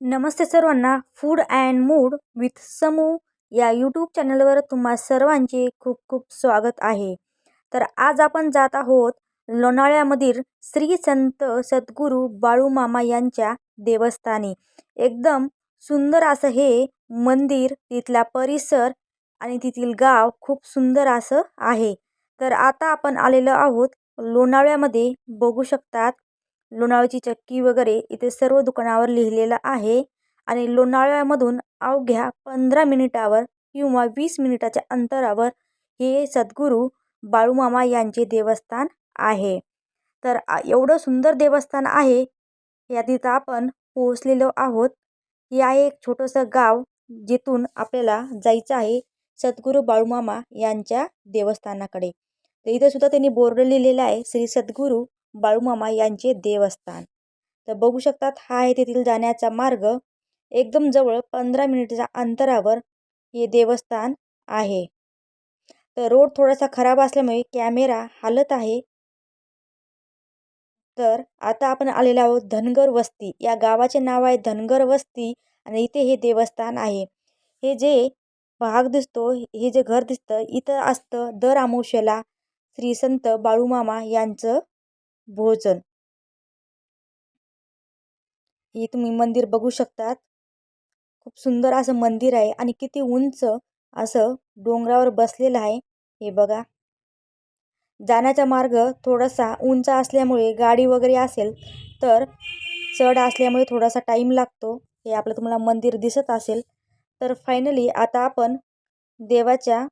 नमस्ते सर्वांना food and mood with Samu या YouTube चॅनलवर तुम्हा सर्वांचे खूप खूप स्वागत आहे. तर आज आपण जात आहोत लोणाळ्यामधील श्री संत सद्गुरू बाळूमामा यांच्या देवस्थानी. एकदम सुंदर असं हे मंदिर तिथला परिसर आणि तिथील गाव खूप सुंदर असं आहे. तर आता आपण आलेलो आहोत लोणावळ्यामध्ये. बघू शकतात लोणावळ्याची चक्की वगैरे इथे सर्व दुकानावर लिहिलेलं आहे आणि लोणावळ्यामधून अवघ्या पंधरा मिनिटावर किंवा वीस मिनिटाच्या अंतरावर हे सद्गुरू बाळूमामा यांचे देवस्थान आहे. तर एवढं सुंदर देवस्थान आहे या तिथं आपण पोहोचलेलो आहोत. हे आहे एक छोटंसं गाव जिथून आपल्याला जायचं आहे सद्गुरू बाळूमामा यांच्या देवस्थानाकडे. तर इथं सुद्धा त्यांनी बोर्ड लिहिलेला आहे श्री सद्गुरू बाळूमामा यांचे देवस्थान. तर बघू शकतात हा आहे तेथील जाण्याचा मार्ग. एकदम जवळ पंधरा मिनिटच्या अंतरावर हे देवस्थान आहे. तर रोड थोडासा खराब असल्यामुळे कॅमेरा हालत आहे. तर आता आपण आलेलो आहोत धनगर वस्ती. या गावाचे नाव आहे धनगर वस्ती आणि इथे हे देवस्थान आहे. हे जे भाग दिसतो हे जे घर दिसतं इथं असतं दर अमावस्येला श्री संत बाळूमामा यांचं भोजन. हे तुम्ही मंदिर बघू शकतात. खूप सुंदर असं मंदिर आहे आणि किती उंच असं डोंगरावर बसलेलं आहे हे बघा. जाण्याचा मार्ग थोडासा उंच असल्यामुळे गाडी वगैरे असेल तर चढ असल्यामुळे थोडासा टाईम लागतो. हे आपलं तुम्हाला मंदिर दिसत असेल. तर फायनली आता आपण देवाच्या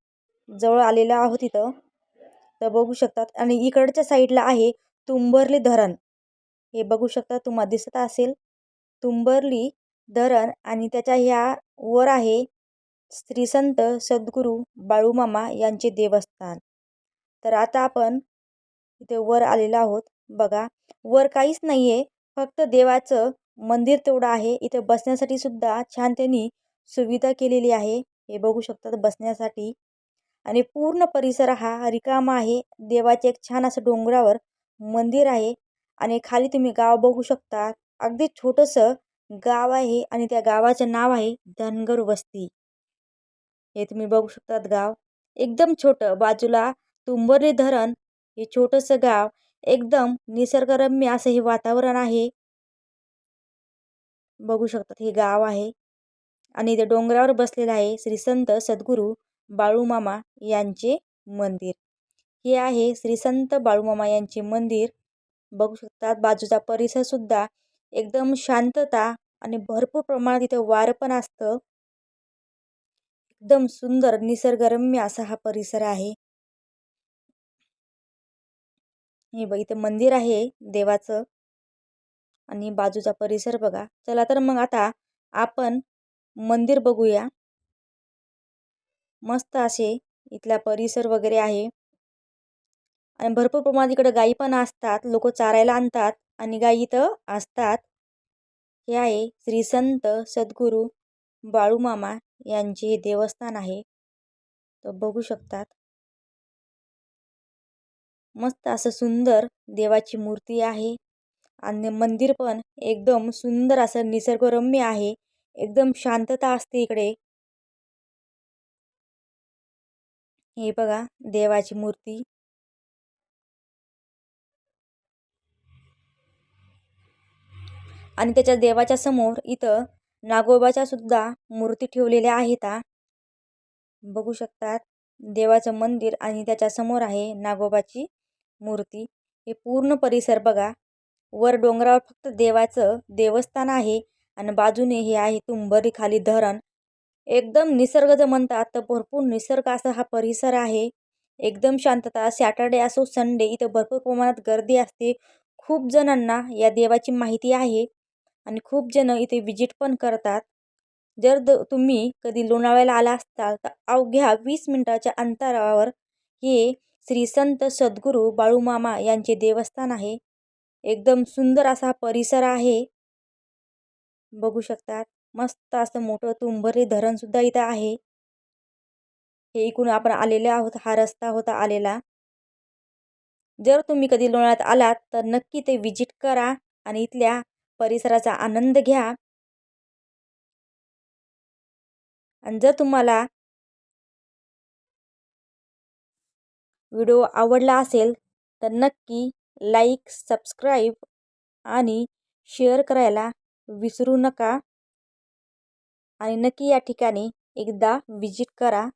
जवळ आलेलो आहोत इथं. तर बघू शकतात. आणि इकडच्या साईडला आहे तुंबर्ली धरण. हे बघू शकता तुम्हाला दिसत असेल. तुंबर्ली धरण आणि त्याच्या ह्या वर आहे श्री संत सद्गुरू बाळूमामा यांचे देवस्थान. तर आता आपण इथे वर आलेलो आहोत. बघा वर काहीच नाही आहे फक्त देवाचं मंदिर तेवढं आहे. इथे बसण्यासाठी सुद्धा छान त्यांनी सुविधा केलेली आहे. हे बघू शकतात बसण्यासाठी. आणि पूर्ण परिसर हा रिकामा आहे. देवाचे एक छान असं डोंगरावर मंदिर आहे आणि खाली तुम्ही गाव बघू शकता. अगदी छोटंसं गाव आहे आणि त्या गावाचं नाव आहे धनगर वस्ती. हे तुम्ही बघू शकतात गाव. एकदम छोटं बाजूला तुंबर्ली धरण. हे छोटंसं गाव. एकदम निसर्गरम्य असं हे वातावरण आहे. बघू शकतात हे गाव आहे. आणि ते डोंगरावर बसलेलं आहे श्री संत सद्गुरू बाळूमामा यांचे मंदिर. हे आहे श्री संत बाळूमामा यांचे मंदिर. बघू शकतात बाजूचा परिसर सुद्धा एकदम शांतता आणि भरपूर प्रमाणात इथे वार पण असतं. एकदम सुंदर निसर्गरम्य असा हा परिसर आहे. हे बघ इथे मंदिर आहे देवाचं आणि बाजूचा परिसर बघा. चला तर मग आता आपण मंदिर बघूया. मस्त असे इथला परिसर वगैरे आहे. आणि भरपूर प्रमाणात इकडे गायी पण असतात. लोक चारायला आणतात आणि गायी इथं असतात. हे आहे श्री संत सद्गुरू बाळूमामा यांचे हे देवस्थान आहे. तर बघू शकतात. मस्त असं सुंदर देवाची मूर्ती आहे. आणि मंदिर पण एकदम सुंदर असं निसर्गरम्य आहे. एकदम शांतता असते इकडे. हे बघा देवाची मूर्ती. आणि त्याच्या देवाच्या समोर इथं नागोबाच्या सुद्धा मूर्ती ठेवलेल्या आहेत बघू शकतात देवाचं मंदिर आणि त्याच्यासमोर आहे नागोबाची मूर्ती. हे पूर्ण परिसर बघा. वर डोंगरावर फक्त देवाचं देवस्थान आहे आणि बाजूने हे आहे तुंबरी खाली धरण. एकदम निसर्ग जर म्हणतात तर भरपूर निसर्ग असा हा परिसर आहे. एकदम शांतता सॅटर्डे असो संडे इथं भरपूर प्रमाणात गर्दी असते. खूप जणांना या देवाची माहिती आहे. आणि खूप जण इथे विजिट पण करतात. जर द तुम्ही कधी लोणावळ्याला आला असताल तर अवघ्या वीस मिनटाच्या अंतरावर हे श्री संत सद्गुरू बाळूमामा यांचे देवस्थान आहे. एकदम सुंदर असा परिसर आहे. बघू शकतात. मस्त असं मोठं तुंभरी धरणसुद्धा इथं आहे. हे इकडून आपण आलेले आहोत. हा रस्ता होता आलेला. जर तुम्ही कधी लोणाळ्यात आलात तर नक्की ते विजिट करा आणि इथल्या परिसराचा आनंद घ्या. आणि जर तुम्हाला व्हिडिओ आवडला असेल तर नक्की लाईक सबस्क्राईब आणि शेअर करायला विसरू नका. आणि नक्की या ठिकाणी एकदा व्हिजिट करा.